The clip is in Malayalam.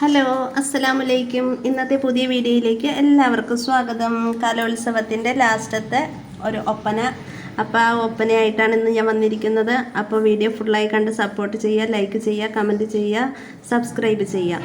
ഹലോ അസ്സലാമലൈക്കും ഇന്നത്തെ പുതിയ വീഡിയോയിലേക്ക് എല്ലാവർക്കും സ്വാഗതം. കലോത്സവത്തിന്റെ ലാസ്റ്റത്തെ ഒരു ഒപ്പന. അപ്പോൾ ആ ഒപ്പനയായിട്ടാണ് ഇന്ന് ഞാൻ വന്നിരിക്കുന്നത്. അപ്പോൾ വീഡിയോ ഫുള്ളായി കണ്ട് സപ്പോർട്ട് ചെയ്യുക ലൈക്ക് ചെയ്യുക കമന്റ് ചെയ്യുക സബ്സ്ക്രൈബ് ചെയ്യുക.